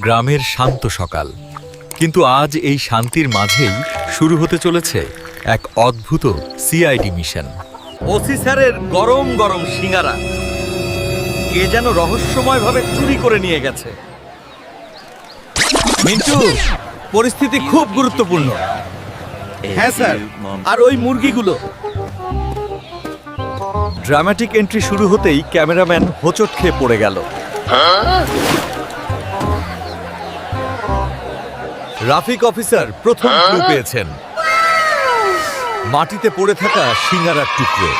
গ্রামের শান্ত সকাল। কিন্তু আজ এই শান্তির মাঝেই শুরু হতে চলেছে এক অদ্ভুত সিআইডি মিশন। ওসি স্যারের গরম গরম সিঙ্গারা। কে যেন রহস্যময়ভাবে চুরি করে নিয়ে গেছে। মিন্টু পরিস্থিতি খুব গুরুত্বপূর্ণ। হ্যাঁ স্যার। আর ওই মুরগিগুলো। ড্রামাটিক এন্ট্রি শুরু হতেই ক্যামেরাম্যান হোঁচট খেয়ে পড়ে গেল। রাফিক অফিসার প্রথম ক্লু পেয়েছেন। মাটিতে পড়ে থাকা সিঙ্গারার টুকরো।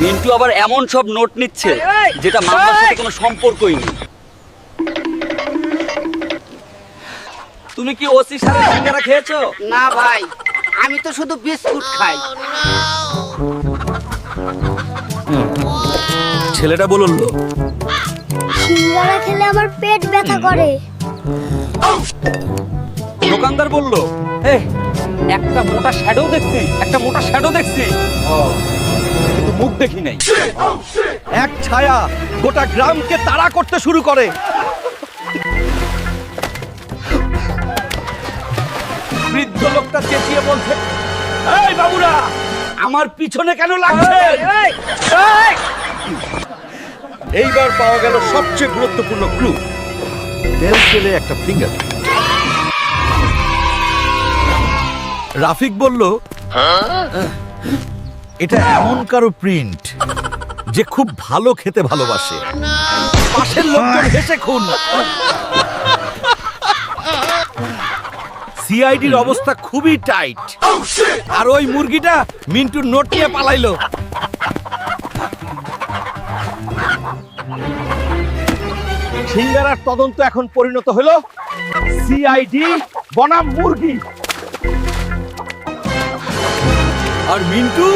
মিন্টু আবার এমন সব নোট নিচ্ছে যেটা মামলার সাথে কোনো সম্পর্কই নেই। তুমি কি ওসি সাথে সিঙ্গারা খেয়েছো? না ভাই আমি তো শুধু বিস্কুট খাই। ছেলেটা বলল সিঙ্গারা খেলে আমার পেট ব্যথা করে। দোকানদার বলল এই একটা মোটা শ্যাডো দেখছি একটা মোটা শ্যাডো দেখছি। কিন্তু মুখ দেখি নাই। এক ছায়া গোটা গ্রামকে তাড়া করতে শুরু করে। বৃদ্ধ লোকটা চেঁচিয়ে বলছে এই বাবুরা আমার পিছনে কেন লাগছে? এইবার পাওয়া গেল সবচেয়ে গুরুত্বপূর্ণ ক্লু একটা ফিঙ্গার রাফিক বলল এটা এমন কারও প্রিন্ট যে খুব ভালো খেতে ভালোবাসে। পাশের লোকজন হেসে খুন। সিআইডির অবস্থা খুবই টাইট আর ওই মুরগিটা মিন্টুর নোট নিয়ে পালাইলো। সিঙ্গারার তদন্ত এখন পরিণত হলো। সিআইডি বনাম মুরগি। আর মিন্টু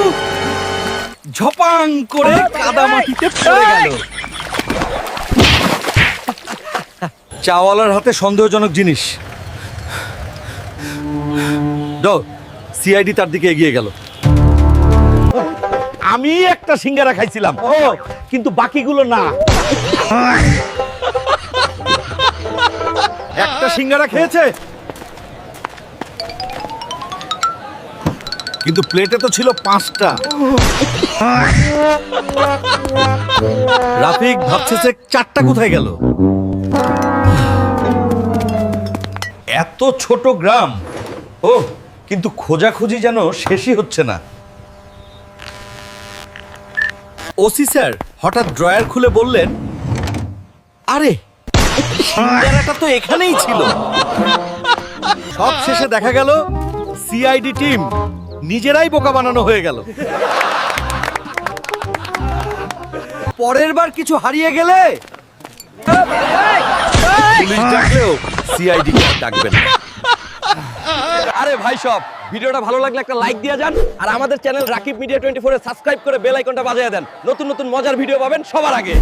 ঝপাং করে কাদা মাটিতে পড়ে গেল। চাওয়ালার হাতে সন্দেহজনক জিনিস। সিআইডি তার দিকে এগিয়ে গেল। আমি একটা সিঙ্গারা খাইছিলাম ও কিন্তু বাকিগুলো না। সিঙ্গারা খেয়েছে? কিন্তু প্লেটে তো ছিল পাঁচটা। রাফিক ভাবছে যে চারটা কোথায় গেল? এত ছোট গ্রাম। ও, কিন্তু খোঁজাখুঁজি যেন শেষই হচ্ছে না। ওসি স্যার হঠাৎ ড্রয়ার খুলে বললেন, আরে সিঙ্গারাটা তো এখানেই ছিল। সব শেষে দেখা গেল সিআইডি টিম নিজেরাই বোকা বানানো হয়ে গেল। পরের বার কিছু হারিয়ে গেলে সিআইডি ডাকবেন না। আরে ভাই সব, ভিডিওটা ভালো লাগলে একটা লাইক দিয়ে যান আর আমাদের চ্যানেল রাকিব মিডিয়া টোয়েন্টি ফোরে সাবস্ক্রাইব করে বেল আইকনটা বাজিয়ে দেন। নতুন নতুন মজার ভিডিও পাবেন সবার আগে।